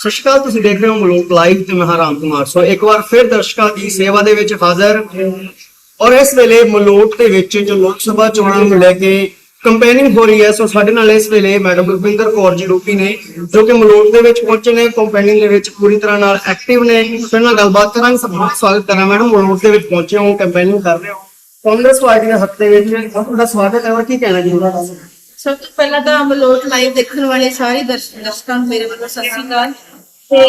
ਸਤਿ ਸ਼੍ਰੀ ਅਕਾਲ, ਤੁਸੀਂ ਦੇਖ ਰਹੇ ਹੋ ਮਲੋਕ ਲਾਈਵ ਤੇ ਮੈਂ ਹਾਂ ਰਾਮ ਕੁਮਾਰ। ਸੋ ਇੱਕ ਵਾਰ ਫਿਰ ਦਰਸ਼ਕਾਂ ਦੀ ਸੇਵਾ ਦੇ ਵਿੱਚ ਹਾਜ਼ਰ। ਔਰ ਇਸ ਵੇਲੇ ਮਲੋਕ ਦੇ ਵਿੱਚ ਜੋ ਲੋਕ ਸਭਾ ਚੋਣਾਂ ਨੂੰ ਲੈ ਕੇ ਕੰਪੇਨਿੰਗ ਹੋ ਰਹੀ ਹੈ, ਸੋ ਸਾਡੇ ਨਾਲ ਇਸ ਵੇਲੇ ਮੈਡਮ ਰੁਪਿੰਦਰ ਕੌਰ ਜੀ ਰੂਪੀ ਨੇ, ਜੋ ਕਿ ਮਲੋਕ ਦੇ ਵਿੱਚ ਪਹੁੰਚੇ ਨੇ। ਕੰਪੇਨਿੰਗ ਦੇ ਵਿੱਚ ਪੂਰੀ ਤਰ੍ਹਾਂ ਨਾਲ ਐਕਟਿਵ ਨੇ। ਫਿਰ ਨਾਲ ਗੱਲਬਾਤ ਕਰਾਂਗੇ, ਸਭ ਦਾ ਸਵਾਗਤ ਕਰਾਂ ਮੈਡਮ, ਮਲੋਕ ਦੇ ਵਿੱਚ ਪਹੁੰਚੇ ਹੋ ਕੰਪੇਨਿੰਗ ਕਰ ਰਹੇ ਹੋ। ਕਾਂਗਰਸ ਪਾਰਟੀ ਦੇ ਹੱਕ ਦੇ ਵਿੱਚ ਤੁਹਾਡਾ ਸਵਾਗਤ ਹੈ। ਔਰ ਕੀ ਕਹਿਣਾ ਜੀ ਸਭ ਤੋਂ ਪਹਿਲਾਂ ਤਾਂ ਮਲੋਟ ਲਾਈਵ ਦੇਖਣ ਵਾਲੇ ਸਾਰੇ ਦਰਸ਼ਕਾਂ ਨੂੰ ਮੇਰੇ ਵੱਲੋਂ ਸਤਿ ਸ਼੍ਰੀ ਅਕਾਲ। ਤੇ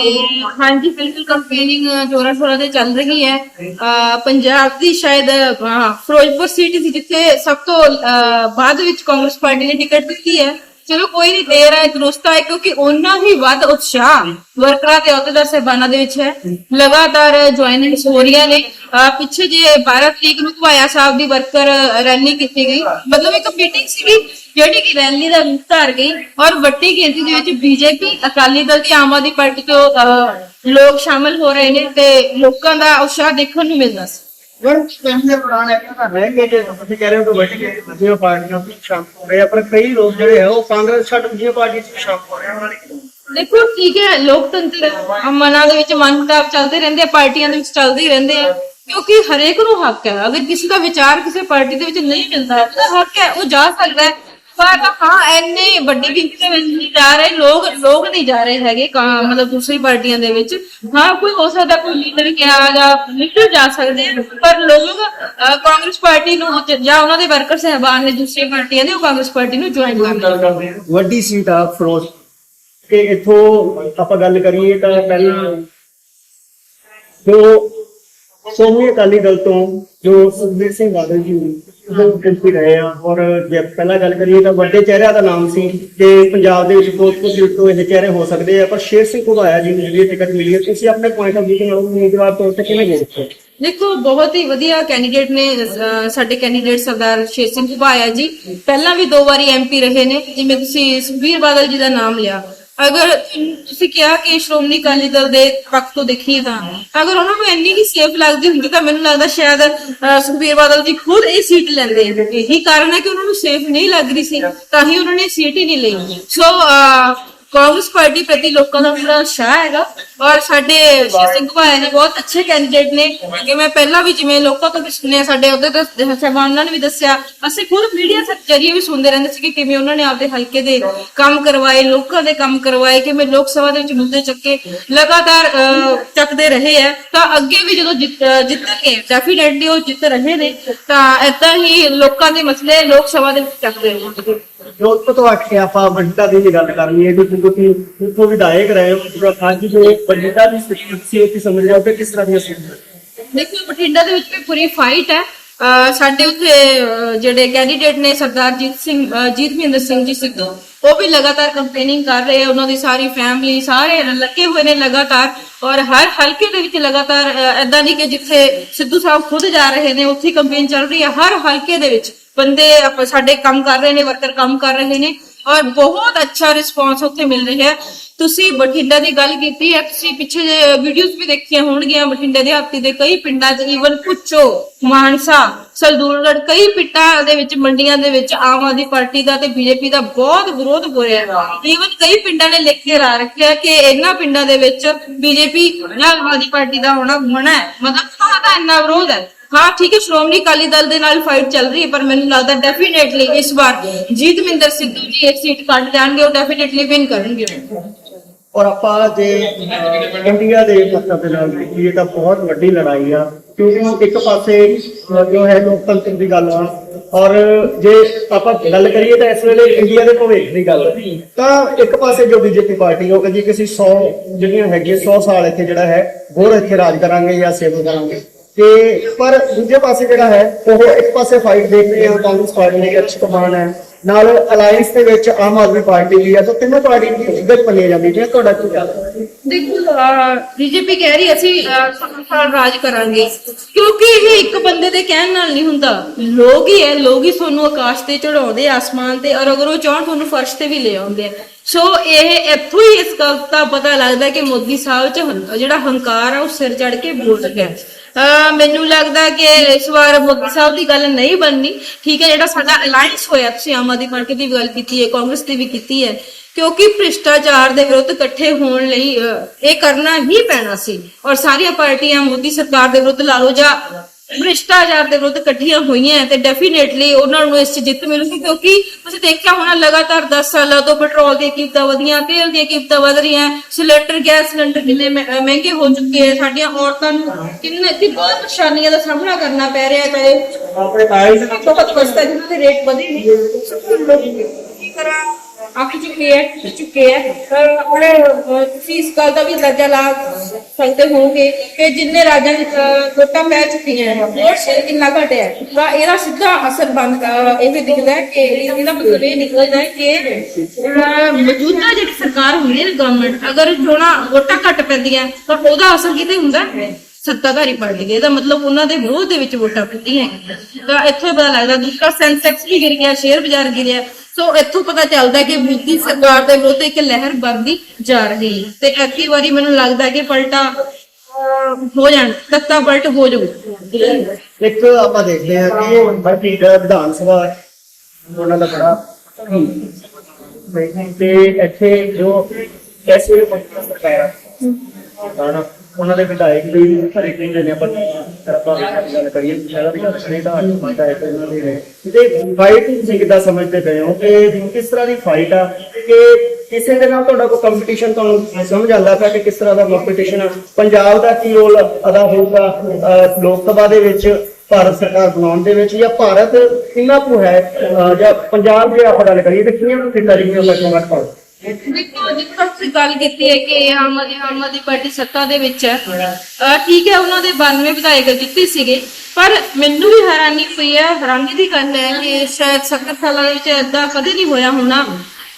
ਹਾਂਜੀ ਬਿਲਕੁਲ ਕੰਪੇਨਿੰਗ ਜੋਰਾਂ ਸ਼ੋਰਾਂ ਤੇ ਚੱਲ ਰਹੀ ਹੈ। ਅਹ ਪੰਜਾਬ ਦੀ ਸ਼ਾਇਦ ਹਾਂ, ਫਿਰੋਜ਼ਪੁਰ ਸੀਟ ਸੀ ਜਿੱਥੇ ਸਭ ਤੋਂ ਅਹ, ਬਾਅਦ ਵਿੱਚ ਕਾਂਗਰਸ ਪਾਰਟੀ ਨੇ ਟਿਕਟ ਦਿੱਤੀ ਹੈ। ਚਲੋ ਕੋਈ ਨਹੀਂ ਦੇਰ ਹੈ ਦਰੁਸਤ ਹੈ ਕਿਉਂਕਿ ਉਹਨਾਂ ਹੀ ਵੱਧ ਉਤਸ਼ਾਹ ਵਰਕਰਾਂ ਤੇ ਅਹੁਦੇਦਾਰ ਸਹਿਬਾਨਾਂ ਦੇ ਵਿੱਚ ਹੈ। ਲਗਾਤਾਰ ਜੁਆਇਨਿੰਗਸ ਹੋ ਰਹੀਆਂ ਨੇ। ਅਹ ਪਿੱਛੇ ਜੇ 12 ਤਰੀਕ ਨੂੰ ਘਵਾਇਆ ਸਾਹਿਬ ਦੀ ਵਰਕਰ ਰੈਲੀ ਕੀਤੀ ਗਈ ਮਤਲਬ ਇੱਕ ਮੀਟਿੰਗ ਸੀਗੀ ਜਿਹੜੀ ਕਿ ਰੈਲੀ ਦਾ ਰੂਪ ਧਾਰ ਗਈ ਔਰ ਵੱਡੀ ਗਿਣਤੀ ਦੇ ਵਿੱਚ ਬੀਜੇਪੀ ਅਕਾਲੀ ਦਲ ਤੇ ਆਮ ਆਦਮੀ ਪਾਰਟੀ ਤੋਂ ਅਹ, ਲੋਕ ਸ਼ਾਮਲ ਹੋ ਰਹੇ ਨੇ ਤੇ ਲੋਕਾਂ ਦਾ ਉਤਸ਼ਾਹ ਦੇਖਣ ਨੂੰ ਮਿਲਦਾ ਸੀ। ਮੈਡਮ ਸਟੈਂਡ ਦੌਰਾਨ ਇਹ ਤਾਂ ਰਹਿ ਗਏ ਜੇ, ਤੁਸੀਂ ਕਹਿ ਰਹੇ ਹੋ ਕਿ ਵੱਡੀ ਗਿਣਤੀ ਦੂਜੀਆਂ ਪਾਰਟੀਆਂ ਵੀ ਸ਼ਾਮਲ ਹੋ ਰਹੇ ਆ, ਪਰ ਕਈ ਲੋਕ ਜਿਹੜੇ ਹੈ ਉਹ ਕਾਂਗਰਸ ਛੱਡ ਦੂਜੀਆਂ ਪਾਰਟੀਆਂ 'ਚ ਵੀ ਸ਼ਾਮਲ ਹੋ ਰਹੇ ਆ ਉਹਨਾਂ ਨੇ ਦੇਖੋ ਠੀਕ ਹੈ? ਲੋਕਤੰਤਰ ਹੈ। ਮਨਾਂ ਦੇ ਵਿੱਚ ਮਨ ਮੁਤਾਬ ਚੱਲਦੇ ਰਹਿੰਦੇ ਆ, ਪਾਰਟੀਆਂ ਦੇ ਵਿੱਚ ਚੱਲਦੇ ਹੀ ਰਹਿੰਦੇ ਆ। ਕਿਉਂਕਿ ਹਰੇਕ ਨੂੰ ਹੱਕ ਹੈ। ਅਗਰ ਕਿਸੇ ਦਾ ਵਿਚਾਰ ਕਿਸੇ ਪਾਰਟੀ ਦੇ ਵਿੱਚ ਨਹੀਂ ਮਿਲਦਾ, ਤਾਂ ਹੱਕ ਹੈ, ਉਹ ਜਾ ਸਕਦਾ ਹੈ। ਪਰ ਹਾਂ ਐਨੇ ਵੱਡੀ ਗਿਣਤੀ ਦੇ ਵਿੱਚ ਨਹੀਂ ਜਾ ਰਹੇ ਲੋਕ ਲੋਕ ਨਹੀਂ ਜਾ ਰਹੇ ਹੈਗੇ ਕਾਂ- ਮਤਲਬ ਦੂਸਰੀ ਪਾਰਟੀਆਂ ਦੇ ਵਿੱਚ। ਹਾਂ ਕੋਈ ਹੋ ਸਕਦਾ ਕੋਈ ਲੀਡਰ ਕਿਹਾ ਜਾਂ ਲੀਡਰ ਜਾ ਸਕਦੇ ਆ, ਪਰ ਲੋਕ ਅਹ, ਕਾਂਗਰਸ ਪਾਰਟੀ ਨੂੰ ਜ- ਜਾਂ ਉਹਨਾਂ ਦੇ ਵਰਕਰ ਸਹਿਬਾਨ ਨੇ ਦੂਸਰੀ ਪਾਰਟੀਆਂ ਦੇ ਉਹ ਕਾਂਗਰਸ ਪਾਰਟੀ ਨੂੰ ਜੁਆਇਨ ਕਰ ਰਹੇ ਗੱਲ ਕਰਦੇ ਵੱਡੀ ਸੀਟ ਆ ਫਿਰੋਜ਼। ਕਿ ਇਥੋਂ ਆਪਾਂ ਗੱਲ ਕਰੀਏ ਤਾਂ ਪਹਿਲਾਂ ਜੋ ਸੋਮੀ ਅਕਾਲੀ ਦਲ ਤੋਂ ਜੋ ਸੁਖਬੀਰ ਸਿੰਘ ਬਾਦਲ ਜੀ ਉਹ ਕਿੰਪੀ ਰਹੇ ਆ, ਔਰ ਜੇ ਪਹਿਲਾਂ ਗੱਲ ਕਰੀਏ ਤਾਂ ਵੱਡੇ ਚਿਹਰਿਆਂ ਦਾ ਨਾਮ ਸੀ ਕਿ ਪੰਜਾਬ ਦੇ ਵਿੱਚ ਬਹੁਤ ਕੁਝ ਤੋਂ ਇਹ ਚਿਹਰੇ ਹੋ ਸਕਦੇ ਆ, ਪਰ ਸ਼ੇਰ ਸਿੰਘ ਘੁਬਾਇਆ ਜੀ ਨੂੰ ਜਿਹੜੀ ਟਿਕਟ ਮਿਲੀ ਹੈ ਤੁਸੀਂ ਆਪਣੇ ਪੁਆਇੰਟ ਆਫ View ਨਾਲ ਉਮੀਦਵਾਰ ਤੌਰ ਤੇ ਕਿਵੇਂ ਦੇਖਦੇ ਹੋ? ਦੇਖੋ, ਬਹੁਤ ਹੀ ਵਧੀਆ ਕੈਂਡੀਡੇਟ ਨੇ ਸਾਡੇ ਕੈਂਡੀਡੇਟ ਸਰਦਾਰ ਸ਼ੇਰ ਸਿੰਘ ਘੁਬਾਇਆ ਜੀ। ਪਹਿਲਾਂ ਵੀ ਦੋ ਵਾਰੀ ਐਮਪੀ ਰਹੇ ਨੇ, ਜਿਵੇਂ ਤੁਸੀਂ ਸੁਖਬੀਰ ਬਾਦਲ ਜੀ ਦਾ ਨਾਮ ਲਿਆ। ਅਗਰ ਤੁਸੀਂ ਕਿਹਾ ਕਿ ਸ਼੍ਰੋਮਣੀ ਅਕਾਲੀ ਦਲ ਦੇ ਪੱਖ ਤੋਂ ਦੇਖੀਏ ਤਾਂ ਅਗਰ ਉਹਨਾਂ ਨੂੰ ਇੰਨੀ ਹੀ ਸੇਫ ਲੱਗਦੀ ਹੁੰਦੀ ਤਾਂ ਮੈਨੂੰ ਲੱਗਦਾ ਸ਼ਾਇਦ ਅਹ, ਸੁਖਬੀਰ ਬਾਦਲ ਜੀ ਖੁਦ ਇਹ ਸੀਟ ਲੈਂਦੇ। ਇਹੀ ਕਾਰਨ ਹੈ ਕਿ ਉਹਨਾਂ ਨੂੰ ਸੇਫ ਨਹੀਂ ਲੱਗ ਰਹੀ ਸੀ ਤਾਂ ਹੀ ਉਹਨਾਂ ਨੇ ਸੀਟ ਹੀ ਨਹੀਂ ਲਈ। ਸੋ ਅਹ, ਕਾਂਗਰਸ ਪਾਰਟੀ ਪ੍ਰਤੀ ਲੋਕਾਂ ਦਾ ਪੂਰਾ ਉਤਸ਼ਾਹ ਹੈਗਾ। ਔਰ ਸਾਡੇ ਸ਼੍ਰੀ ਸਿੰਘ ਭਾਈ ਨੇ ਬਹੁਤ ਅੱਛੇ ਕੈਂਡੀਡੇਟ ਨੇ। ਕਿ ਮੈਂ ਪਹਿਲਾਂ ਵੀ ਜਿਵੇਂ ਲੋਕਾਂ ਤੋਂ ਵੀ ਸੁਣਿਆ ਸਾਡੇ ਉਹਦੇ ਤੇ ਸਹਿਬਾਨਾਂ ਨੇ ਵੀ ਦੱਸਿਆ। ਅਸੀਂ ਖੁਦ ਮੀਡੀਆ ਦੇ ਜਰੀਏ ਵੀ ਸੁਣਦੇ ਰਹਿੰਦੇ ਸੀ ਕਿ ਕਿਵੇਂ ਉਹਨਾਂ ਨੇ ਆਪਦੇ ਹਲਕੇ ਦੇ ਕੰਮ ਕਰਵਾਏ ਲੋਕਾਂ ਦੇ ਕੰਮ ਕਰਵਾਏ ਕਿਵੇਂ ਲੋਕ ਸਭਾ ਦੇ ਵਿੱਚ ਮੁੱਦੇ ਚੱਕੇ। ਲਗਾਤਾਰ ਚੱਕਦੇ ਰਹੇ ਹੈ ਤਾਂ ਅੱਗੇ ਵੀ ਜਦੋਂ ਜਿੱਤ ਅਹ, ਜਿੱਤਣਗੇ ਡੈਫੀਨੇਟਲੀ ਉਹ ਜਿੱਤ ਰਹੇ ਨੇ। ਤਾਂ ਏਦਾਂ ਹੀ ਲੋਕਾਂ ਦੇ ਮਸਲੇ ਲੋਕ ਸਭਾ ਦੇ ਵਿੱਚ ਚੱਕਦੇ ਰਹਿਣਗੇ ਜੋਤ ਤੋਂ ਅੱਠ ਕੇ ਆਪਾਂ ਬਠਿੰਡਾ ਦੀ ਵੀ ਗੱਲ ਕਰਨੀ ਹੈ ਕਿ ਤੁਸੀਂ ਉੱਥੋਂ ਵਿਧਾਇਕ ਰਹੇ ਹੋ ਅੱਜ ਜੋ ਬਠਿੰਡਾ ਦੀ ਸਥਿਤੀ ਸੀ ਉਹ ਸਮਝ ਰਹੇ ਕਿ ਕਿਸ ਤਰ੍ਹਾਂ ਦੀ ਸੀ ਦੇਖੋ, ਬਠਿੰਡਾ ਦੇ ਵਿੱਚ ਵੀ ਪੂਰੀ ਫਾਈਟ ਹੈ। ਸਾਡੇ ਉੱਥੇ ਜਿਹੜੇ ਕੈਂਡੀਡੇਟ ਨੇ ਸਰਦਾਰ ਜੀਤ ਸਿੰਘ, ਅਹ ਜੀਤਮਿੰਦਰ ਸਿੰਘ ਜੀ ਸਿੱਧੂ, ਉਹ ਵੀ ਲਗਾਤਾਰ ਕੰਪੇਨਿੰਗ ਕਰ ਰਹੇ ਉਹਨਾਂ ਦੀ ਸਾਰੀ ਫੈਮਿਲੀ ਸਾਰੇ ਲੱਗੇ ਹੋਏ ਨੇ ਲਗਾਤਾਰ। ਔਰ ਹਰ ਹਲਕੇ ਦੇ ਵਿੱਚ ਲਗਾਤਾਰ ਐਦਾਂ ਨਹੀਂ ਕਿ ਜਿੱਥੇ ਸਿੱਧੂ ਸਾਹਿਬ ਖੁਦ ਜਾ ਰਹੇ ਨੇ, ਉੱਥੇ ਕੰਪੇਨ ਚੱਲ ਰਹੀ ਹੈ। ਹਰ ਹਲਕੇ ਦੇ ਵਿੱਚ ਬੰਦੇ ਆਪਾਂ ਸਾਡੇ ਕੰਮ ਕਰ ਰਹੇ ਨੇ ਵਰਕਰ ਕੰਮ ਕਰ ਰਹੇ ਨੇ, ਔਰ ਬਹੁਤ ਅੱਛਾ ਰਿਸਪੌਂਸ ਉੱਥੇ ਮਿਲ ਰਿਹਾ ਹੈ। ਤੁਸੀਂ ਬਠਿੰਡਾ ਦੀ ਗੱਲ ਕੀਤੀ ਹੈ, ਤੁਸੀਂ ਪਿੱਛੇ ਜੇ ਵੀਡੀਓਜ਼ ਵੀ ਦੇਖੀਆਂ ਹੋਣਗੀਆਂ ਬਠਿੰਡੇ ਦੇ ਹਾਤੀ ਦੇ, ਕਈ ਪਿੰਡਾਂ 'ਚ ਈਵਨ ਪੁੱਚੋ ਮਾਨਸਾ ਸਲਦੂਰਗੜ ਕਈ ਪਿੰਡਾਂ ਦੇ ਵਿੱਚ, ਮੰਡੀਆਂ ਦੇ ਵਿੱਚ ਆਮ ਆਦਮੀ ਪਾਰਟੀ ਦਾ ਤੇ ਬੀਜੇਪੀ ਦਾ ਬਹੁਤ ਵਿਰੋਧ ਹੋ ਰਿਹਾ ਹੈ। ਈਵਨ ਕਈ ਪਿੰਡਾਂ ਨੇ ਲਿਖ ਕੇ ਲਾ ਰੱਖਿਆ ਕਿ ਇਹਨਾਂ ਪਿੰਡਾਂ ਦੇ ਵਿੱਚ ਬੀਜੇਪੀ ਜਾਂ ਆਮ ਆਦਮੀ ਪਾਰਟੀ ਦਾ ਹੋਣਾ ਮਨਾ ਹੈ। ਮਤਲਬ ਤਾਂ ਇੰਨਾ ਵਿਰੋਧ ਹੈ। ਹਾਂ, ਠੀਕ ਹੈ, ਸ਼੍ਰੋਮਣੀ ਅਕਾਲੀ ਦਲ ਦੇ ਨਾਲ ਫਾਈਟ ਚੱਲ ਰਹੀ ਹੈ, ਪਰ ਮੈਨੂੰ ਲੱਗਦਾ ਡੈਫੀਨੇਟਲੀ ਇਸ ਵਾਰ ਜੀਤਮਿੰਦਰ ਸਿੱਧੂ ਜੀ ਇਹ ਸੀਟ ਕੱਢ ਜਾਣਗੇ ਉਹ ਡੈਫੀਨੇਟਲੀ ਵਿਨ ਕਰਨਗੇ। ਔਰ ਆਪਾਂ ਜੇ ਇੰਡੀਆ ਦੇ ਮਤਲਬ ਦੇ ਨਾਲ ਦੇਖੀਏ ਤਾਂ ਬਹੁਤ ਵੱਡੀ ਲੜਾਈ ਆ। ਕਿਉਂਕਿ ਇੱਕ ਪਾਸੇ ਜੋ ਹੈ ਲੋਕਤੰਤਰ ਦੀ ਗੱਲ ਆ, ਔਰ ਜੇ ਆਪਾਂ ਗੱਲ ਕਰੀਏ ਤਾਂ ਇਸ ਵੇਲੇ ਇੰਡੀਆ ਦੇ ਭਵਿੱਖ ਦੀ ਗੱਲ, ਤਾਂ ਇੱਕ ਪਾਸੇ ਜੋ ਬੀਜੇਪੀ ਪਾਰਟੀ ਉਹ ਕਹਿੰਦੀ ਕਿ ਅਸੀਂ 100 ਜਿਹੜੀਆਂ ਹੈਗੀਆਂ 100 ਸਾਲ ਇੱਥੇ ਜਿਹੜਾ ਹੈ, ਹੋਰ ਇੱਥੇ ਰਾਜ ਕਰਾਂਗੇ ਜਾਂ ਸੇਵਾ ਕਰਾਂਗੇ। ਤੇ ਪਰ ਦੂਜੇ ਪਾਸੇ ਜਿਹੜਾ ਹੈ, ਉਹ ਇੱਕ ਪਾਸੇ ਫਾਈਟ ਦੇਖ ਰਹੇ ਹਾਂ ਕਾਂਗਰਸ ਪਾਰਟੀ ਦੀ ਅੱਛੀ ਕਮਾਨ ਹੈ ਨਾਲ ਅਲਾਈਅੰਸ ਦੇ ਵਿੱਚ ਆਮ ਆਦਮੀ ਪਾਰਟੀ ਵੀ ਹੈ ਤਾਂ ਤਿੰਨੋਂ ਪਾਰਟੀ ਦੀ ਇੱਜ਼ਤ ਮੰਨੀ ਜਾਂਦੀ ਹੈ ਤੁਹਾਡਾ ਕੀ ਕਹਿਣਾ? ਹੈ ਦੇਖੋ ਬੀਜੇਪੀ ਕਹਿ ਰਹੀ ਅਸੀਂ ਅਹ, ਸੱਤਰ ਸਾਲ ਰਾਜ ਕਰਾਂਗੇ। ਕਿਉਂਕਿ ਇਹ ਇੱਕ ਬੰਦੇ ਦੇ ਕਹਿਣ ਨਾਲ ਨਹੀਂ ਹੁੰਦਾ। ਲੋਕ ਹੀ ਹੈ ਲੋਕ ਹੀ ਤੁਹਾਨੂੰ ਆਕਾਸ਼ ਤੇ ਚੜਾਉਂਦੇ ਆਸਮਾਨ ਤੇ ਔਰ ਅਗਰ ਉਹ ਚਾਹਣ ਤੁਹਾਨੂੰ ਫਰਸ਼ ਤੇ ਵੀ ਲੈ ਆਉਂਦੇ ਆ। ਸੋ ਇਹ ਇੱਥੋਂ ਹੀ ਇਸ ਗੱਲ ਦਾ ਪਤਾ ਲੱਗਦਾ ਕਿ ਮੋਦੀ ਸਾਹਿਬ ਚ ਹੰ- ਜਿਹੜਾ ਹੰਕਾਰ ਆ ਉਹ ਸਿਰ ਚੜ ਕੇ ਬੋਲ ਰਿਹਾ ਅਹ ਮੈਨੂੰ ਲੱਗਦਾ ਕਿ ਇਸ ਵਾਰ ਮੋਦੀ ਸਾਹਿਬ ਦੀ ਗੱਲ ਨਹੀਂ ਬਣਨੀ। ਠੀਕ ਹੈ ਜਿਹੜਾ ਸਾਡਾ ਅਲਾਈਅੰਸ ਹੋਇਆ ਤੁਸੀਂ ਆਮ ਆਦਮੀ ਪਾਰਟੀ ਦੀ ਵੀ ਗੱਲ ਕੀਤੀ ਹੈ ਕਾਂਗਰਸ ਦੀ ਵੀ ਕੀਤੀ ਹੈ ਕਿਉਂਕਿ ਭ੍ਰਿਸ਼ਟਾਚਾਰ ਦੇ ਵਿਰੁੱਧ ਇਕੱਠੇ ਹੋਣ ਲਈ ਅਹ, ਇਹ ਕਰਨਾ ਹੀ ਪੈਣਾ ਸੀ। ਔਰ ਸਾਰੀਆਂ ਪਾਰਟੀਆਂ ਮੋਦੀ ਸਰਕਾਰ ਦੇ ਵਿਰੁੱਧ ਲਾ ਲਓ ਜਾਂ ਭ੍ਰਿਸ਼ਟਾਚਾਰ ਦੇ ਵਿਰੁੱਧ ਇਕੱਠੀਆਂ ਹੋਈਆਂ ਤੇ ਡੈਫੀਨੇਟਲੀ ਉਹਨਾਂ ਨੂੰ ਇਸ 'ਚ ਜਿੱਤ ਮਿਲੂਗੀ ਕਿਉਂਕਿ ਤੁਸੀਂ ਦੇਖਿਆ ਹੋਣਾ ਲਗਾਤਾਰ 10 ਸਾਲਾਂ ਤੋਂ ਪੈਟਰੋਲ ਦੀਆਂ ਕੀਮਤਾਂ ਵਧੀਆਂ ਤੇਲ ਦੀਆਂ ਕੀਮਤਾਂ ਵਧ ਰਹੀਆਂ ਸਿਲੰਡਰ ਗੈਸ ਸਿਲੰਡਰ ਕਿੰਨੇ ਮਹਿੰਗੇ ਹੋ ਚੁੱਕੇ ਹੈ ਸਾਡੀਆਂ ਔਰਤਾਂ ਨੂੰ ਕਿੰਨੇ ਕਿ ਬਹੁਤ ਪਰੇਸ਼ਾਨੀਆਂ ਦਾ ਸਾਹਮਣਾ ਕਰਨਾ ਪੈ ਰਿਹਾ ਹੈ ਚਾਹੇ ਆਪਣੇ ਆਏ ਬਹੁਤ ਜਿਨ੍ਹਾਂ ਦੇ ਰੇਟ ਵਧੇ ਲੋਕ ਕੀ ਕਰਾਂ? ਅੱਕ ਚੁੱਕੇ ਹੈ ਚੁੱਕੇ ਹੈ। ਅਹ ਤੁਸੀਂ ਇਸ ਗੱਲ ਦਾ ਵੀ ਅੰਦਾਜ਼ਾ ਲਾ ਸਕਦੇ ਹੋਗੇ ਕਿ ਜਿੰਨੇ ਰਾਜਾਂ ਵਿੱਚ ਅਹ, ਪੈ ਚੁੱਕੀਆਂ ਹੈ ਵੋਟ ਸ਼ੇਅਰ ਕਿੰਨਾ ਘਟਿਆ ਹੈ। ਤਾਂ ਇਹਦਾ ਸਿੱਧਾ ਅਸਰ ਬੰਦ ਇਹ ਦਿਖਦਾ ਹੈ ਕਿ ਇਹਦਾ ਮਤਲਬ ਇਹ ਨਿਕਲਦਾ ਹੈ ਕਿ ਮੌਜੂਦਾ ਜਿਹੜੀ ਸਰਕਾਰ ਹੁੰਦੀ ਹੈ ਗਵਰਨਮੈਂਟ ਅਗਰ ਚੋਣਾਂ ਵੋਟਾਂ ਘੱਟ ਪੈਂਦੀਆਂ ਤਾਂ ਉਹਦਾ ਅਸਰ ਕਿਤੇ ਹੁੰਦਾ ਹੈ? ਸੱਤਾਧਾਰੀ ਪਾਰਟੀ ਦੇ ਇਹਦਾ ਮਤਲਬ ਉਹਨਾਂ ਦੇ ਵਿਰੋਧ ਦੇ ਵਿੱਚ ਵੋਟਾਂ ਪੈਂਦੀਆਂ ਹੈਗੀਆਂ। ਤਾਂ ਇੱਥੇ ਪਤਾ ਲੱਗਦਾ ਦੂਸਰਾ ਸੈਂਸੈਕਸ ਵੀ ਗਿਰ ਗਿਆ ਸ਼ੇਅਰ ਬਾਜ਼ਾਰ ਗਿਰਿਆ ਸੋ ਇੱਥੋਂ ਪਤਾ ਚੱਲਦਾ ਕਿ ਮੋਦੀ ਸਰਕਾਰ ਦੇ ਵਿਰੁੱਧ ਇੱਕ ਲਹਿਰ ਬਣਦੀ ਜਾ ਰਹੀ ਹੈ। ਤੇ ਐਤਕੀ ਵਾਰੀ ਮੈਨੂੰ ਲੱਗਦਾ ਕਿ ਪਲਟਾ ਅਹ, ਹੋ ਜਾਣ ਤੱਤਾ ਪਲਟ ਹੋ ਜਾਊ। ਇੱਕ ਆਪਾਂ ਦੇਖਦੇ ਹਾਂ ਕਿ ਬਾਕੀ ਵਿਧਾਨ ਸਭਾ ਉਹਨਾਂ ਦਾ ਬੜਾ ਤੇ ਇੱਥੇ ਜੋ ਐਸੇ ਪੰਚਾਇਤ ਸਰਕਾਰ ਹਨਾ? ਉਹਨਾਂ ਦੇ ਵਿਧਾਇਕ ਵੀ ਹਰੇ ਕਹਿੰਦੇ ਨੇ ਆਪਾਂ ਤਰਪਾ ਗੱਲ ਕਰੀਏ ਸ਼ਹਿਰਾ ਦੀ ਗੱਲ ਕਰੀਏ ਤਾਂ ਉਹਨਾਂ ਦੇ ਨੇ। ਤੇ ਫਾਈਟ ਤੁਸੀਂ ਕਿੱਦਾਂ ਸਮਝਦੇ ਪਏ ਹੋ? ਕਿ ਕਿਸ ਤਰ੍ਹਾਂ ਦੀ ਫਾਈਟ ਆ? ਕਿ ਕਿਸੇ ਦੇ ਨਾਲ ਤੁਹਾਡਾ ਕੋਈ ਕੰਪੀਟੀਸ਼ਨ ਤੁਹਾਨੂੰ ਸਮਝ ਆਉਂਦਾ ਪਿਆ ਕਿ ਕਿਸ ਤਰ੍ਹਾਂ ਦਾ ਕੰਪੀਟੀਸ਼ਨ ਆ? ਪੰਜਾਬ ਦਾ ਕੀ ਰੋਲ ਅਦਾ ਹੋਊਗਾ ਲੋਕ ਸਭਾ ਦੇ ਵਿੱਚ, ਭਾਰਤ ਸਰਕਾਰ ਬਣਾਉਣ ਦੇ ਵਿੱਚ ਜਾਂ ਭਾਰਤ ਕਿੰਨਾ ਕੁ ਹੈ? ਜਾਂ ਪੰਜਾਬ ਜੇ ਆਪਾਂ ਗੱਲ ਕਰੀਏ, ਤਾਂ ਕਿੰਨੀਆਂ ਕੁ ਲੱਗਣ ਲੱਗ ਪਾ ਦੇਖੋ ਜਿੱਦਾਂ ਤੁਸੀਂ ਗੱਲ ਕੀਤੀ ਹੈ ਕਿ ਆਮ ਆਦਮੀ ਆਮ ਆਦਮੀ ਪਾਰਟੀ ਸੱਤਾ ਦੇ ਵਿੱਚ ਹੈ। ਅਹ ਠੀਕ ਹੈ, ਉਹਨਾਂ ਦੇ 92 ਵਿਧਾਇਕ ਜਿੱਤੇ ਸੀਗੇ। ਪਰ ਮੈਨੂੰ ਵੀ ਹੈਰਾਨੀ ਪਈ ਹੈ, ਹੈਰਾਨੀ ਦੀ ਗੱਲ ਹੈ ਕਿ ਸ਼ਾਇਦ 70 ਸਾਲਾਂ ਦੇ ਵਿੱਚ ਏਦਾਂ ਕਦੇ ਨਹੀਂ ਹੋਇਆ ਹੋਣਾ।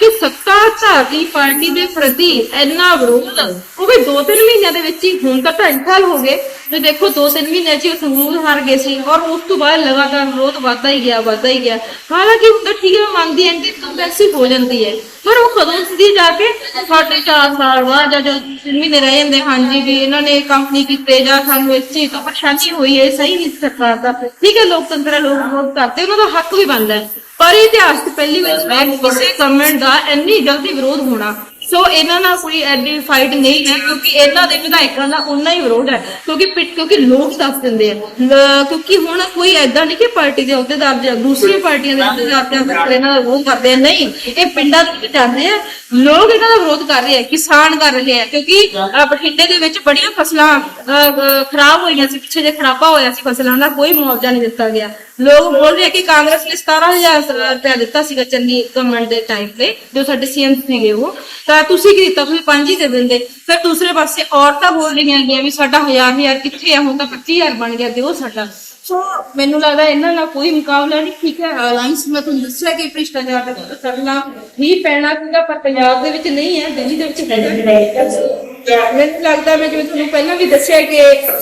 ਕਿ ਸੱਤਾ ਧਾਰਨੀ ਪਾਰਟੀ ਦੇ ਪ੍ਰਤੀ ਇੰਨਾ ਵਿਰੋਧ ਉਹ ਵੀ 2-3 ਮਹੀਨਿਆਂ ਦੇ ਵਿੱਚ ਹੀ ਹੁਣ ਤਾਂ ਢਾਈ ਸਾਲ ਹੋ ਗਏ। ਤੇ ਦੇਖੋ 2-3 ਮਹੀਨਿਆਂ 'ਚ ਸੰਗਰੂਰ ਹਾਰ ਗਏ ਸੀ ਔਰ ਉਸ ਤੋਂ ਬਾਅਦ ਲਗਾਤਾਰ ਵਿਰੋਧ ਵੱਧਦਾ ਹੀ ਗਿਆ ਵੱਧਦਾ ਹੀ ਗਿਆ। ਹਾਲਾਂਕਿ ਹੁਣ ਤਾਂ ਠੀਕ ਹੈ ਮੰਨਦੀ ਐਂਟੀ ਕੰਪੈਂਸੀ ਹੋ ਜਾਂਦੀ ਹੈ ਪਰ ਉਹ ਕਦੋਂ ਸਿੱਧੀ ਜਾ ਕੇ? ਸਾਡੇ 4 ਸਾਲ ਬਾਅਦ ਜਾਂ ਜੋ ਤਿੰਨ ਮਹੀਨੇ ਰਹਿ ਜਾਂਦੇ ਹਾਂਜੀ ਵੀ ਇਹਨਾਂ ਨੇ ਕੰਮ ਨਹੀਂ ਕੀਤੇ ਜਾਂ ਸਾਨੂੰ ਇਸ ਚੀਜ਼ ਤੋਂ ਪਰੇਸ਼ਾਨੀ ਹੋਈ ਹੈ ਸਹੀ ਨਹੀਂ ਸਰਕਾਰ ਦਾ। ਠੀਕ ਹੈ ਲੋਕਤੰਤਰ ਹੈ, ਲੋਕ ਵਿਰੋਧ ਕਰਦੇ ਉਹਨਾਂ ਦਾ ਹੱਕ ਵੀ ਬਣਦਾ ਹੈ ਪਰ ਇਹ ਇਤਿਹਾਸ 'ਚ ਪਹਿਲੀ ਵਾਰ ਮੈਂ ਕਿਸੇ ਗਵਰਨਮੈਂਟ ਦਾ ਇੰਨੀ ਜਲਦੀ ਵਿਰੋਧ ਹੋਣਾ। ਸੋ ਇਹਨਾਂ ਨਾਲ ਕੋਈ ਐਡੀ ਫਾਈਟ ਨਹੀਂ ਹੈ ਕਿਉਂਕਿ ਇਹਨਾਂ ਦੇ ਵਿਧਾਇਕਾਂ ਦਾ ਉਨਾ ਹੀ ਵਿਰੋਧ ਹੈ ਕਿਉਂਕਿ ਪਿੱਟ ਕਿਉਂਕਿ ਲੋਕ ਦੱਸ ਦਿੰਦੇ ਆ। ਲ- ਕਿਉਂਕਿ ਹੁਣ ਕੋਈ ਐਦਾਂ ਨਹੀਂ ਕਿ ਪਾਰਟੀ ਦੇ ਅਹੁਦੇਦਾਰ ਜਾਂ ਦੂਸਰੀਆਂ ਪਾਰਟੀਆਂ ਦੇ ਅਹੁਦੇਦਾਰ ਜਾਂ ਫਿਰ ਇਹਨਾਂ ਦਾ ਵਿਰੋਧ ਕਰਦੇ ਆ। ਨਹੀਂ ਇਹ ਪਿੰਡਾਂ ਦੇ ਵਿੱਚ ਜਾਂਦੇ ਆ। ਲੋਕ ਇਹਨਾਂ ਦਾ ਵਿਰੋਧ ਕਰ ਰਹੇ ਆ ਕਿਸਾਨ ਕਰ ਰਹੇ ਆ ਕਿਉਂਕਿ ਅਹ, ਬਠਿੰਡੇ ਦੇ ਵਿੱਚ ਬੜੀਆਂ ਫਸਲਾਂ ਅਹ, ਅਹ, ਖਰਾਬ ਹੋਈਆਂ ਸੀ ਪਿੱਛੇ ਜੇ ਖਰਾਬਾ ਹੋਇਆ ਸੀ ਫਸਲਾਂ ਦਾ ਕੋਈ ਮੁਆਵਜ਼ਾ ਨਹੀਂ ਦਿੱਤਾ ਗਿਆ। ਲੋਕ ਬੋਲ ਰਹੇ ਆ ਕਿ ਕਾਂਗਰਸ ਨੇ 17000 ਰੁਪਇਆ ਦਿੱਤਾ ਸੀਗਾ ਚੰਨੀ ਗਵਰਨਮੈਂਟ ਦੇ ਟਾਈਮ ਤੇ ਜੋ ਸਾਡੇ ਸੀਐਮ ਸੀਗੇ ਉਹ। ਤਾਂ ਤੁਸੀਂ ਕੀ ਦਿੱਤਾ ਤੁਸੀਂ ਪੰਜ ਦੇ ਦਿੰਦੇ। ਫਿਰ ਦੂਸਰੇ ਪਾਸੇ ਔਰਤਾਂ ਬੋਲ ਰਹੀਆਂ ਹੈਗੀਆਂ ਵੀ ਸਾਡਾ ਹਜ਼ਾਰ ਹਜ਼ਾਰ ਕਿੱਥੇ ਆ? ਹੁਣ ਤਾਂ 25000 ਬਣ ਗਿਆ, ਦਿਓ ਸਾਡਾ। ਸੋ ਮੈਨੂੰ ਲੱਗਦਾ ਇਹਨਾਂ ਨਾਲ ਕੋਈ ਮੁਕਾਬਲਾ ਨਹੀਂ। ਠੀਕ ਹੈ, ਅਲਾਈਅੰਸ, ਮੈਂ ਤੁਹਾਨੂੰ ਦੱਸਿਆ ਕਿ ਭ੍ਰਿਸ਼ਟਾਚਾਰ ਦਾ ਕਰਨਾ ਹੀ ਪੈਣਾ ਸੀਗਾ, ਪਰ ਪੰਜਾਬ ਦੇ ਵਿੱਚ ਨਹੀਂ ਹੈ, ਦਿੱਲੀ ਦੇ ਵਿੱਚ ਹੈਗਾ ਮੈਨੂੰ ਲੱਗਦਾ ਮੈਂ ਜਿਵੇਂ ਤੁਹਾਨੂੰ ਪਹਿਲਾਂ ਵੀ ਦੱਸਿਆ ਕਿ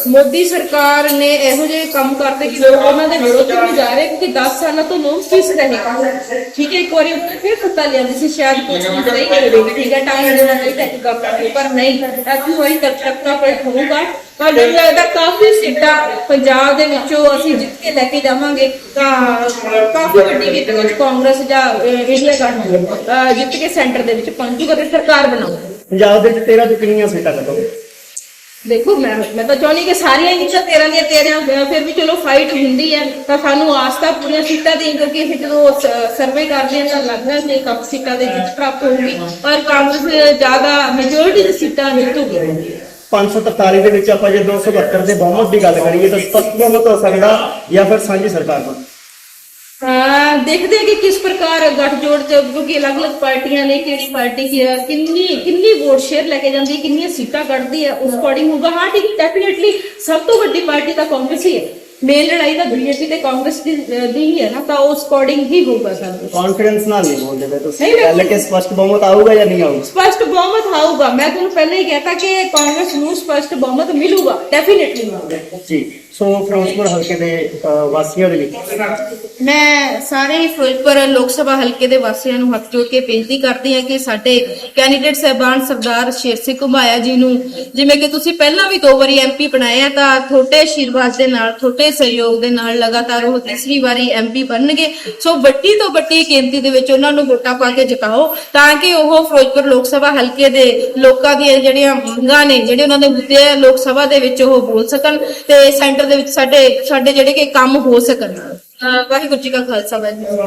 ਮੋਦੀ ਸਰਕਾਰ ਨੇ ਇਹੋ ਜਿਹੇ ਕੰਮ ਕਰਦੇ ਕਿ ਲੋਕ ਉਹਨਾਂ ਦੇ ਵਿਰੋਧ ਵਿੱਚ ਜਾ ਰਹੇ ਕਿਉਂਕਿ 10 ਸਾਲਾਂ ਤੋਂ ਲੋਕ ਕਿਸ ਰਹੇ। ਠੀਕ ਹੈ ਇੱਕ ਵਾਰੀ ਉੱਥੇ ਫਿਰ ਸੱਤਾ ਲਿਆਂਦੀ ਸੀ ਸ਼ਾਇਦ ਕੁਝ ਨਹੀਂ ਕਰੇਗੀ ਠੀਕ ਹੈ ਟਾਈਮ ਦੇਣਾ ਨਹੀਂ ਤਾਂ ਇੱਕ ਗੱਲ ਪਰ ਨਹੀਂ ਐਸੀ ਹੋਈ ਤੱਕ ਤੱਕ ਤਾਂ ਪਰ ਹੋਊਗਾ। ਪਰ ਮੈਨੂੰ ਲੱਗਦਾ ਕਾਫੀ ਸੀਟਾਂ ਪੰਜਾਬ ਦੇ ਵਿੱਚੋਂ ਅਸੀਂ ਜਿੱਤ ਕੇ ਲੈ ਕੇ ਜਾਵਾਂਗੇ ਤਾਂ ਕਾਫੀ ਵੱਡੀ ਗਿਣਤੀ ਵਿੱਚ ਕਾਂਗਰਸ ਜਾਂ ਅਹ, ਇੰਡੀਆ ਗਠਬੰਧਨ ਜਿੱਤ ਕੇ ਸੈਂਟਰ ਦੇ ਵਿੱਚ ਪਹੁੰਚੂਗਾ ਤੇ ਸਰਕਾਰ ਬਣਾਊਗਾ। ਪੰਜਾਬ ਦੇ ਵਿੱਚ 13 ਤੋਂ ਕਿੰਨੀਆਂ ਸੀਟਾਂ ਕੱਢੋਗੇ? ਦੇਖੋ ਮੈਂ ਮੈਂ ਤਾਂ ਚਾਹੁੰਦੀ ਕਿ ਸਾਰੀਆਂ ਹੀ ਤਾਂ 13 ਦੀਆਂ 13 ਫਿਰ ਵੀ ਚਲੋ ਫਾਈਟ ਹੁੰਦੀ ਹੈ। ਤਾਂ ਸਾਨੂੰ ਆਸਤਾ ਪੂਰੀਆਂ ਸੀਟਾਂ ਦੀ ਕਿਉਂਕਿ ਇਹ ਜਦੋਂ ਸਰਵੇ ਕਰਦੇ ਆ ਤਾਂ ਲੱਗਦਾ ਕਿ ਕਾਫੀ ਸੀਟਾਂ ਦੇ ਜਿੱਤ ਪ੍ਰਾਪਤ ਹੋਊਗੀ। ਪਰ ਕਾਂਗਰਸ ਜ਼ਿਆਦਾ ਮੈਜੋਰਿਟੀ ਦੀ ਸੀਟਾਂ ਜਿੱਤੂਗੀ। 543 ਦੇ ਵਿੱਚ ਆਪਾਂ ਜੇ 272 ਦੇ ਬਹੁਮਤ ਦੀ ਗੱਲ ਕਰੀਏ ਤਾਂ ਸਪਸ਼ਟ ਬਹੁਮਤ ਹੋ ਸਕਦਾ ਜਾਂ ਫਿਰ ਸਾਂਝੀ ਸਰਕਾਰ ਬਣ ਹਾਂ ਦੇਖਦੇ ਹਾਂ ਕਿ ਕਿਸ ਪ੍ਰਕਾਰ ਗੱਠਜੋੜ ਚ ਕਿਉਂਕਿ ਅਲੱਗ-ਅਲੱਗ ਪਾਰਟੀਆਂ ਨੇ ਕਿਹੜੀ ਪਾਰਟੀ ਕੀ ਹੈ, ਕਿੰਨੀ ਕਿੰਨੀ ਵੋਟ ਸ਼ੇਅਰ ਲੈ ਕੇ ਜਾਂਦੀ ਹੈ ਕਿੰਨੀਆਂ ਸੀਟਾਂ ਕੱਢਦੀ ਹੈ ਉਸ ਅਕੋਰਡਿੰਗ ਹੋਊਗਾ। ਹਾਂ ਠੀਕ ਡੈਫੀਨਿਟਲੀ ਸਭ ਤੋਂ ਵੱਡੀ ਪਾਰਟੀ ਤਾਂ ਕਾਂਗਰਸ ਹੀ ਹੈ। ਮੇਨ ਲੜਾਈ ਤਾਂ ਬੀਜੇਪੀ ਤੇ ਕਾਂਗਰਸ ਦੀ ਦੀ ਹੀ ਹੈ ਨਾ ਤਾਂ ਉਸ ਅਕੋਰਡਿੰਗ ਹੀ ਹੋਊਗਾ ਸਭ ਕੁਛ। ਕੌਨਫੀਡੈਂਸ ਨਾਲ ਨਹੀਂ ਬੋਲਦੇ ਪਏ ਤੁਸੀਂ। ਨਹੀਂ, ਪਹਿਲੇ ਕਿ ਸਪਸ਼ਟ ਬਹੁਮਤ ਆਊਗਾ ਜਾਂ ਨਹੀਂ ਆਊਗਾ? ਸਪਸ਼ਟ ਬਹੁਮਤ ਆਊਗਾ। ਮੈਂ ਤੁਹਾਨੂੰ ਪਹਿਲਾਂ ਹੀ ਕਹਿਤਾ ਕਿ ਕਾਂਗਰਸ ਨੂੰ ਸਪਸ਼ਟ ਬਹੁਮਤ ਮਿਲੂਗਾ ਡੈਫੀਨਿਟਲੀ ਮਿਲੂਗਾ। ਜੀ ਸੋ ਫਿਰੋਜ਼ਪੁਰ ਹਲਕੇ ਦੇ ਵਾਸੀਆਂ ਦੇ ਲਈ ਮੈਂ ਸਾਰੇ ਹੀ ਫਿਰੋਜ਼ਪੁਰ ਲੋਕ ਸਭਾ ਹਲਕੇ ਦੇ ਵਾਸੀਆਂ ਨੂੰ ਹੱਥ ਜੋੜ ਕੇ ਬੇਨਤੀ ਕਰਦੀ ਹਾਂ ਕਿ ਸਾਡੇ ਕੈਂਡੀਡੇਟ ਸਹਿਬਾਨ ਸਰਦਾਰ ਸ਼ੇਰ ਸਿੰਘ ਘੁਮਾਇਆ ਜੀ ਨੂੰ ਜਿਵੇਂ ਕਿ ਤੁਸੀਂ ਪਹਿਲਾਂ ਵੀ ਦੋ ਵਾਰੀ ਐਮਪੀ ਬਣਾਏ ਆ ਤਾਂ ਥੋੜੇ ਆਸ਼ੀਰਵਾਦ ਦੇ ਨਾਲ ਥੋੜੇ ਸਹਿਯੋਗ ਦੇ ਨਾਲ ਲਗਾਤਾਰ ਉਹ ਤੀਸਰੀ ਵਾਰੀ ਐਮਪੀ ਬਣਨਗੇ। ਸੋ ਵੱਡੀ ਤੋਂ ਵੱਡੀ ਗਿਣਤੀ ਦੇ ਵਿੱਚ ਉਹਨਾਂ ਨੂੰ ਵੋਟਾਂ ਪਾ ਕੇ ਜਿਤਾਓ, ਤਾਂ ਕਿ ਉਹ ਫਿਰੋਜ਼ਪੁਰ ਲੋਕ ਸਭਾ ਹਲਕੇ ਦੇ ਲੋਕਾਂ ਦੀਆਂ ਜਿਹੜੀਆਂ ਮੰਗਾਂ ਨੇ, ਜਿਹੜੇ ਉਹਨਾਂ ਦੇ ਮੁੱਦੇ ਆ, ਲੋਕ ਸਭਾ ਦੇ ਵਿੱਚ ਉਹ ਬੋਲ ਸਕਣ ਤੇ ਸੈਂਟਰ ਦੇ ਵਿੱਚ ਸਾਡੇ ਸਾਡੇ ਜਿਹੜੇ ਕਿ ਕੰਮ ਹੋ ਸਕਣ। ਵਾਹਿਗੁਰੂ ਜੀ ਕਾ ਖਾਲਸਾ, ਵਾਹਿਗੁਰੂ